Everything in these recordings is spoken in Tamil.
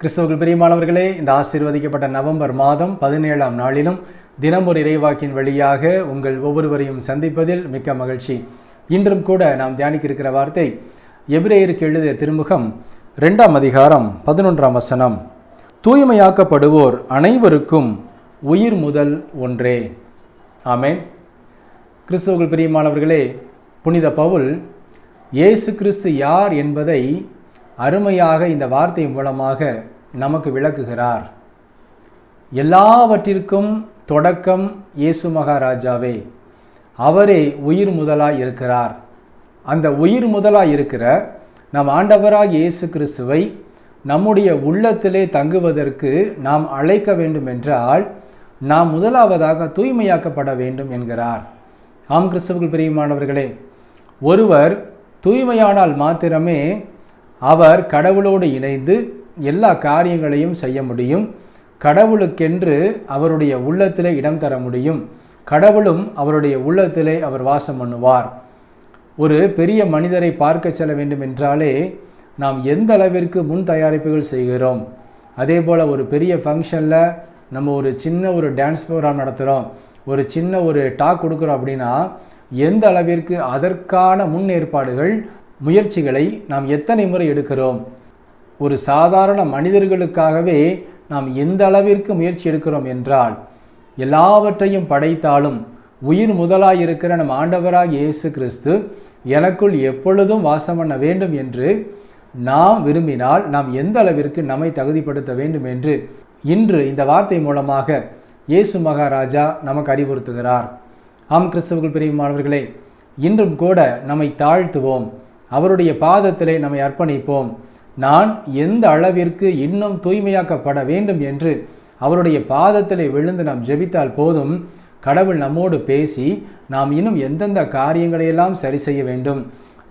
கிறிஸ்தவர்கள் பிரியமானவர்களே இந்த ஆசீர்வதிக்கப்பட்ட நவம்பர் மாதம் பதினேழாம் நாளிலும் தினம் ஒரு இறைவாக்கின் வழியாக உங்கள் ஒவ்வொருவரையும் சந்திப்பதில் மிக்க மகிழ்ச்சி. இன்றும் கூட நாம் தியானிக்க இருக்கிற வார்த்தை எபிரேயருக்கு எழுதிய திருமுகம் இரண்டாம் அதிகாரம் பதினொன்றாம் வசனம். தூய்மையாக்கப்படுவோர் அனைவருக்கும் உயிர் முதல் ஒன்றே. ஆமென். கிறிஸ்தவர்கள் பிரியமானவர்களே புனித பவுல் இயேசு கிறிஸ்து யார் என்பதை அருமையாக இந்த வார்த்தை மூலமாக நமக்கு விளக்குகிறார். எல்லாவற்றிற்கும் தொடக்கம் இயேசு மகாராஜாவே. அவரே உயிர் முதலாய் இருக்கிறார். அந்த உயிர் முதலாய் இருக்கிற நம் ஆண்டவராக இயேசு கிறிஸ்துவை நம்முடைய உள்ளத்திலே தங்குவதற்கு நாம் அழைக்க வேண்டும் என்றால் நாம் முதலாவதாக தூய்மையாக்கப்பட வேண்டும் என்கிறார். ஆம் கிறிஸ்துவுக்குள் பிரியமானவர்களே ஒருவர் தூய்மையானால் மாத்திரமே அவர் கடவுளோடு இணைந்து எல்லா காரியங்களையும் செய்ய முடியும். கடவுளுக்கென்று அவருடைய உள்ளத்திலே இடம் தர முடியும். கடவுளும் அவருடைய உள்ளத்திலே அவர் வாசம் பண்ணுவார். ஒரு பெரிய மனிதரை பார்க்க செல்ல வேண்டும் என்றாலே நாம் எந்த அளவிற்கு முன் தயாரிப்புகள் செய்கிறோம். அதே போல் ஒரு பெரிய ஃபங்க்ஷனில் நம்ம ஒரு சின்ன ஒரு டான்ஸ் ப்ரோக்ராம் நடத்துகிறோம் ஒரு சின்ன ஒரு டாக் கொடுக்குறோம் அப்படின்னா எந்த அளவிற்கு அதற்கான முன்னேற்பாடுகள் முயற்சிகளை நாம் எத்தனை முறை எடுக்கிறோம்? ஒரு சாதாரண மனிதர்களுக்காகவே நாம் எந்த அளவிற்கு முயற்சி எடுக்கிறோம் என்றால் எல்லாவற்றையும் படைத்தாலும் உயிர் முதலாய் இருக்கிற நம் ஆண்டவராக இயேசு கிறிஸ்து எனக்குள் எப்பொழுதும் வாசம் பண்ண வேண்டும் என்று நாம் விரும்பினால் நாம் எந்த அளவிற்கு நம்மை தகுதிப்படுத்த வேண்டும் என்று இன்று இந்த வார்த்தை மூலமாக இயேசு மகாராஜா நமக்கு அறிவுறுத்துகிறார். ஆம் கிறிஸ்தவர்கள் பிரியமானவர்களே இன்றும் கூட நம்மை தாழ்த்துவோம். அவருடைய பாதத்திலே நம்மை அர்ப்பணிப்போம். நான் எந்த அளவிற்கு இன்னும் தூய்மையாக்கப்பட வேண்டும் என்று அவருடைய பாதத்திலே விழுந்து நாம் ஜெபித்தால் போதும் கடவுள் நம்மோடு பேசி நாம் இன்னும் எந்தெந்த காரியங்களையெல்லாம் சரி செய்ய வேண்டும்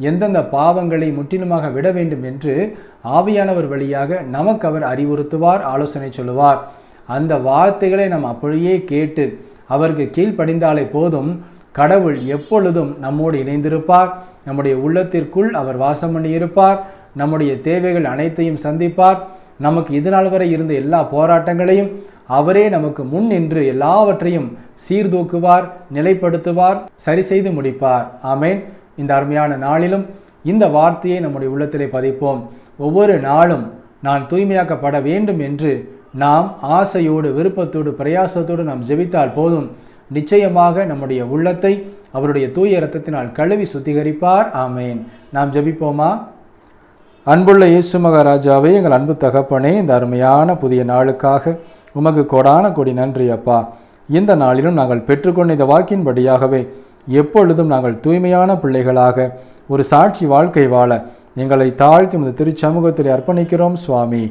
எந்தெந்த பாவங்களை முற்றிலுமாக விட வேண்டும் என்று ஆவியானவர் வழியாக நமக்கு அவர் அறிவுறுத்துவார் ஆலோசனை சொல்லுவார். அந்த வார்த்தைகளை நாம் அப்படியே கேட்டு அவருக்கு கீழ்ப்படிந்தாலே போதும் கடவுள் எப்பொழுதும் நம்மோடு இணைந்திருப்பார். நம்முடைய உள்ளத்திற்குள் அவர் வாசம் பண்ணி இருப்பார். நம்முடைய தேவைகள் அனைத்தையும் சந்திப்பார். நமக்கு இதுநாள் வரை இருந்த எல்லா போராட்டங்களையும் அவரே நமக்கு முன் நின்று எல்லாவற்றையும் சீர்தூக்குவார் நிலைப்படுத்துவார் சரி செய்து முடிப்பார். ஆமேன். இந்த அருமையான நாளிலும் இந்த வார்த்தையை நம்முடைய உள்ளத்திலே பதிப்போம். ஒவ்வொரு நாளும் நான் தூய்மையாக்கப்பட வேண்டும் என்று நாம் ஆசையோடு விருப்பத்தோடு பிரயாசத்தோடு நாம் ஜெபித்தால் போதும். நிச்சயமாக நம்முடைய உள்ளத்தை அவருடைய தூய இரத்தத்தினால் கழுவி சுத்திகரிப்பார். ஆமேன். நாம் ஜபிப்போமா? அன்புள்ள இயேசு மகாராஜாவே எங்கள் அன்பு தகப்பனே இந்த அருமையான புதிய நாளுக்காக உமக்கு கொடான கொடி நன்றி அப்பா. இந்த நாளிலும் நாங்கள் பெற்றுக்கொண்ட இந்த வாக்கின்படியாகவே எப்பொழுதும் நாங்கள் தூய்மையான பிள்ளைகளாக ஒரு சாட்சி வாழ்க்கை வாழ எங்களை தாழ்த்தி இந்த திருச்சமூகத்தில் அர்ப்பணிக்கிறோம் சுவாமி.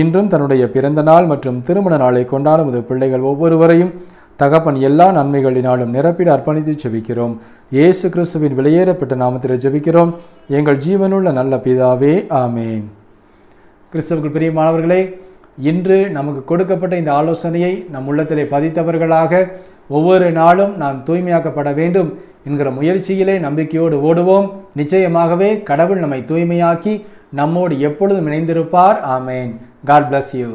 இன்றும் தன்னுடைய பிறந்த நாள் மற்றும் திருமண நாளை கொண்டாடும் இந்த பிள்ளைகள் ஒவ்வொருவரையும் தகப்பன் எல்லா நன்மைகளினாலும் நிரப்பிட அர்ப்பணித்து ஜெபிக்கிறோம். இயேசு கிறிஸ்துவின் வெளியேறப்பட்ட நாமத்தில் ஜெபிக்கிறோம். எங்கள் ஜீவனுள்ள நல்ல பிதாவே ஆமேன். கிறிஸ்துவுக்கு பிரியமானவர்களே இன்று நமக்கு கொடுக்கப்பட்ட இந்த ஆலோசனையை நம் உள்ளத்திலே பதித்தவர்களாக ஒவ்வொரு நாளும் நாம் தூய்மையாக்கப்பட வேண்டும் என்கிற முயற்சியிலே நம்பிக்கையோடு ஓடுவோம். நிச்சயமாகவே கடவுள் நம்மை தூய்மையாக்கி நம்மோடு எப்பொழுதும் இணைந்திருப்பார். ஆமேன். God bless you